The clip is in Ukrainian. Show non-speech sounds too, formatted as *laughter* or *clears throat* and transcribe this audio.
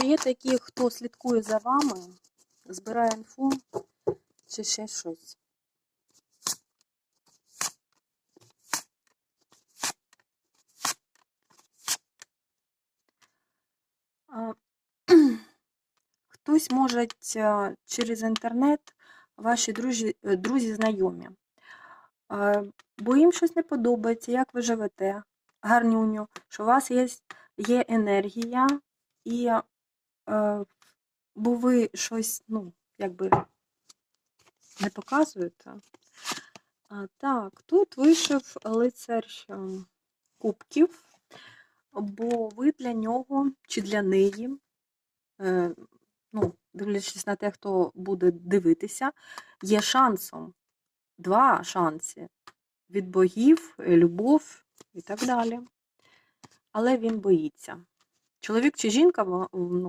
Чи є такі, хто слідкує за вами, збирає інфу, чи ще щось? *clears throat* Хтось може через інтернет, ваші е, друзі знайомі. Бо їм щось не подобається, як ви живете, гарнюню, що у вас є, енергія, і бо ви щось, ну, якби не показуєте. А, так, тут вийшов лицар ем, кубків, бо ви для нього чи для неї, е, ну, дивлячись на те, хто буде дивитися, є шансом. Два шанси від богів, е, любов і так далі. Але він боїться. Чоловік чи жінка, ну,